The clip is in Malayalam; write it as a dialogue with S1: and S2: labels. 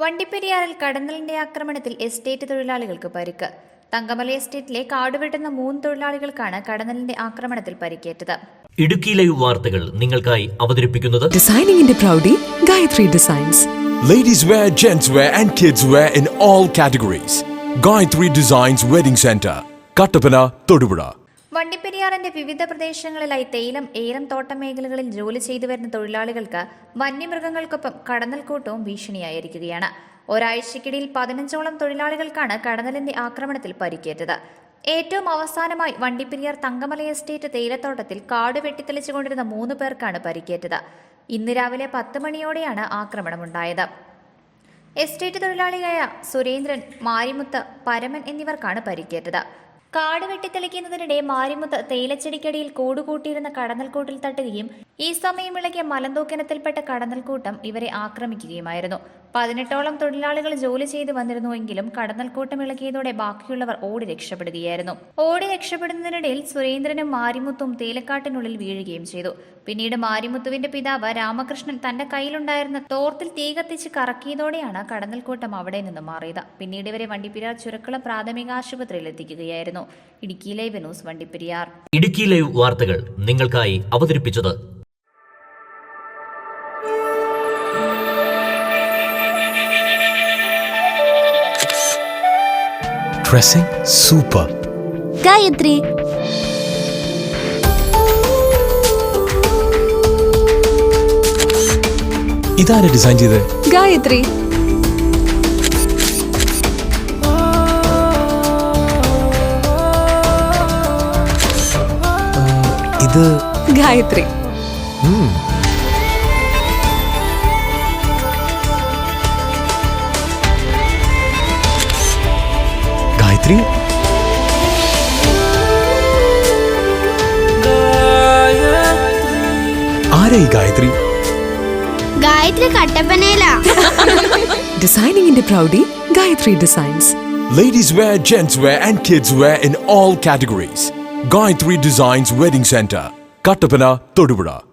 S1: വണ്ടിപ്പെരിയാറിൽ കടന്നലിന്റെ ആക്രമണത്തിൽ എസ്റ്റേറ്റ് തൊഴിലാളികൾക്ക് പരിക്ക്. തങ്കമല എസ്റ്റേറ്റിലെ കാടുവെട്ടുന്ന മൂന്ന് തൊഴിലാളികൾക്കാണ് കടന്നലിന്റെ ആക്രമണത്തിൽ പരിക്കേറ്റത്.
S2: ഇടുക്കിയിലെ ലൈവ് വാർത്തകൾ നിങ്ങൾക്കായി അവതരിപ്പിക്കുന്നത്
S3: ഡിസൈനിങ്ങിന്റെ പ്രൗഢി Gayathri designs ladies wear
S4: gents wear and kids wear in all categories Gayathri designs wedding centre Kattappana Center,
S1: വണ്ടിപ്പെരിയാറിന്റെ വിവിധ പ്രദേശങ്ങളിലായി തേയിലം ഏലം തോട്ട മേഖലകളിൽ ജോലി ചെയ്തു വരുന്ന തൊഴിലാളികൾക്ക് വന്യമൃഗങ്ങൾക്കൊപ്പം കടന്നൽക്കൂട്ടവും ഭീഷണിയായിരിക്കുകയാണ്. ഒരാഴ്ചക്കിടയിൽ പതിനഞ്ചോളം തൊഴിലാളികൾക്കാണ് കടന്നലിന്റെ ആക്രമണത്തിൽ പരിക്കേറ്റത്. ഏറ്റവും അവസാനമായി വണ്ടിപ്പെരിയാർ തങ്കമല എസ്റ്റേറ്റ് തേയിലത്തോട്ടത്തിൽ കാട് വെട്ടിത്തെളിച്ചുകൊണ്ടിരുന്ന മൂന്ന് പേർക്കാണ് പരിക്കേറ്റത്. ഇന്ന് രാവിലെ പത്ത് മണിയോടെയാണ് ആക്രമണമുണ്ടായത്. എസ്റ്റേറ്റ് തൊഴിലാളിയായ സുരേന്ദ്രൻ മാരിമുത്ത് പരമൻ എന്നിവർക്കാണ് പരിക്കേറ്റത്. കാട് വെട്ടിത്തെളിക്കുന്നതിനിടെ മാരിമുത്ത് തേയിലച്ചെടിക്കടിയിൽ കൂടുകൂട്ടിയിരുന്ന കടന്നൽക്കൂട്ടിൽ തട്ടുകയും ഈ സമയം ഇളകിയ മലന്തൂക്കനത്തിൽപ്പെട്ട കടന്നൽക്കൂട്ടം ഇവരെ ആക്രമിക്കുകയുമായിരുന്നു. പതിനെട്ടോളം തൊഴിലാളികൾ ജോലി ചെയ്ത് വന്നിരുന്നുവെങ്കിലും കടന്നൽക്കൂട്ടം ഇളക്കിയതോടെ ബാക്കിയുള്ളവർ ഓടി രക്ഷപ്പെടുകയായിരുന്നു. ഓടി രക്ഷപ്പെടുന്നതിനിടയിൽ സുരേന്ദ്രനും മാരിമുത്തും തേലക്കാട്ടിനുള്ളിൽ വീഴുകയും ചെയ്തു. പിന്നീട് മാരിമുത്തുവിന്റെ പിതാവ് രാമകൃഷ്ണൻ തന്റെ കയ്യിലുണ്ടായിരുന്ന തോർത്തിൽ തീ കത്തിച്ച് കറക്കിയതോടെയാണ് കടന്നൽക്കൂട്ടം അവിടെ നിന്ന് മാറിയത്. പിന്നീട് ഇവരെ വണ്ടിപ്പെരിയാർ ചുരക്കുളം പ്രാഥമിക ആശുപത്രിയിൽ എത്തിക്കുകയായിരുന്നു. Idukki live news Vandiperiyar.
S2: Idukki live വാർത്തകൾ നിങ്ങൾക്കായി അവതരിപ്പിച്ചത്
S4: Dressing super.
S5: ഗായത്രി
S4: ഇതാരെ ഡിസൈൻ ചെയ്തത്
S3: Gayatri.
S4: ഇത്
S3: Gayatri.
S4: ഗായത്രി ആരാ ഈ Gayathri
S5: Gayathri കട്ടപ്പനയിലാ
S3: Designing in the Proudy, Gayatri Designs.
S4: Ladies wear, gents wear, and kids wear in all categories. Gayatri Designs Wedding Center, Kattapana, Todupura.